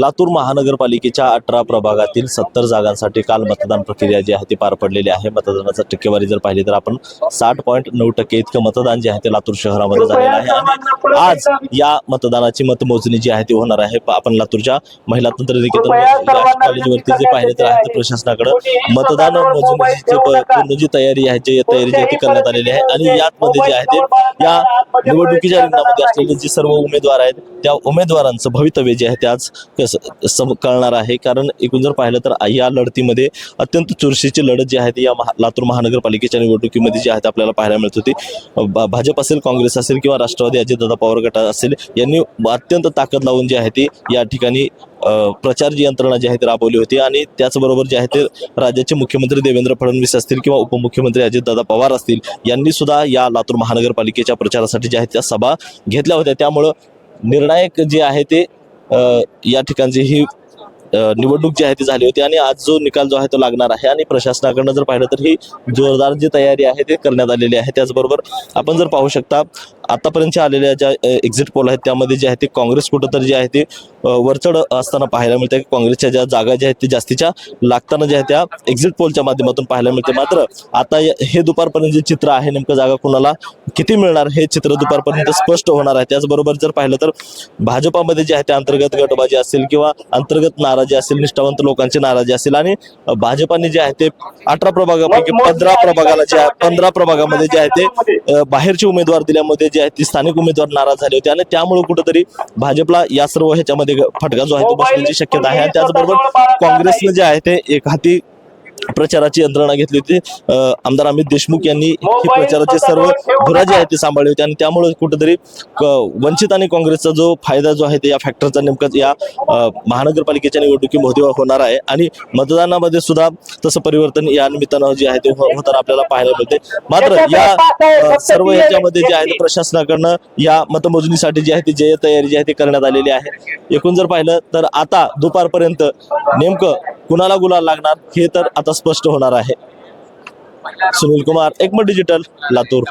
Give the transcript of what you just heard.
लातूर महानगरपालिकेच्या अठरा प्रभागातील सत्तर जागांसाठी काल मतदान प्रक्रिया जी आहे ती पार पडलेली आहे. मतदानाचा टक्केवारी जर पाहिली तर आपण साठ पॉईंट नऊ टक्के इतकं मतदान जे आहे ते लातूर शहरामध्ये झालेलं आहे. आणि आज या मतदानाची मतमोजणी जी आहे ती होणार आहे. आपण लातूरच्या महिला तंत्रनिकेतन कॉलेजवरती जे पाहिले तर आहे ते प्रशासनाकडे मतदान मोजणीची पूर्ण जी तयारी आहे जी तयारी जी आहे ती करण्यात आलेली आहे. आणि यामध्ये जे आहे ते या निवडणुकीच्या रिंगणामध्ये असलेले जे सर्व उमेदवार आहेत त्या उमेदवारांचं भवितव्य जे आहे ते आज सम कळणार आहे. कारण एकूण जर पाहिलं तर या लढतीमध्ये अत्यंत चुरशीची लढत जी आहे ती या महा लातूर महानगरपालिकेच्या निवडणुकीमध्ये जी आहे ती आपल्याला पाहायला मिळत होती. भाजप असेल काँग्रेस असेल किंवा राष्ट्रवादी अजितदादा पवार गटा असेल यांनी अत्यंत ताकद लावून जी आहे ती या ठिकाणी प्रचार जी यंत्रणा जी आहे ती राबवली होती. आणि त्याचबरोबर जे आहे ते राज्याचे मुख्यमंत्री देवेंद्र फडणवीस असतील किंवा उपमुख्यमंत्री अजितदादा पवार असतील यांनी सुद्धा या लातूर महानगरपालिकेच्या प्रचारासाठी ज्या आहेत त्या सभा घेतल्या होत्या. त्यामुळं निर्णायक जे आहे ते या ठिकाणची ही निवडणूक जी आहे ती झाली होती आणि आज जो निकाल जो आहे तो लागणार आहे आणि प्रशासनाकडनं जर पाहिलं तर ही जोरदार जी तयारी आहे ते करण्यात आलेली आहे. त्याचबरोबर आपण जर पाहू शकता आतापर्यंतच्या आलेल्या ज्या एक्झिट पोल आहेत त्यामध्ये जे आहे ते काँग्रेस कुठंतरी जे आहे ते वरचढ असताना पाहायला मिळते. काँग्रेसच्या ज्या जागा ज्या आहेत ते जास्तीच्या लागताना ज्या आहेत त्या एक्झिट पोलच्या माध्यमातून पाहायला मिळते. मात्र आता हे दुपारपर्यंत जे चित्र आहे नेमकं जागा कुणाला किती मिळणार हे चित्र दुपारपर्यंत स्पष्ट होणार आहे. त्याचबरोबर जर पाहिलं तर भाजपामध्ये जे आहे ते अंतर्गत गटबाजी असेल किंवा अंतर्गत नाराजी असेल निष्ठावंत लोकांची नाराजी असेल आणि भाजपाने जे आहे ते अठरा प्रभागापैकी पंधरा प्रभागाला जे आहे पंधरा प्रभागामध्ये जे आहे ते बाहेरचे उमेदवार दिल्यामध्ये जे आहे ते स्थानिक उमेदवार नाराज झाले होते आणि त्यामुळे कुठेतरी भाजपला या सर्व ह्याच्यामध्ये फटका जो आहे तो बसण्याची शक्यता आहे. आणि त्याचबरोबर काँग्रेसने जे आहे ते एक हाती प्रचाराची यंत्रणा घेतली होती. आमदार अमित देशमुख यांनी ही प्रचाराचे सर्व धुरा जे आहे ते सांभाळले होते आणि त्यामुळे कुठेतरी वंचित आणि काँग्रेसचा जो फायदा जो आहे ते या फॅक्टरचा नेमका या महानगरपालिकेच्या निवडणुकीमध्ये होणार आहे. आणि मतदानामध्ये सुद्धा तसं परिवर्तन या निमित्तानं जे आहे ते हो- होताना आपल्याला पाहायला मिळते. मात्र या सर्व ह्याच्यामध्ये जे आहे ते प्रशासनाकडनं या मतमोजणीसाठी जी आहे ती जय तयारी जी आहे ती करण्यात आलेली आहे. एकूण जर पाहिलं तर आता दुपारपर्यंत नेमकं कुणाला गुलाल लागणार हे तर आता स्पष्ट होणार आहे. सुनील कुमार एकमत डिजिटल लातूर.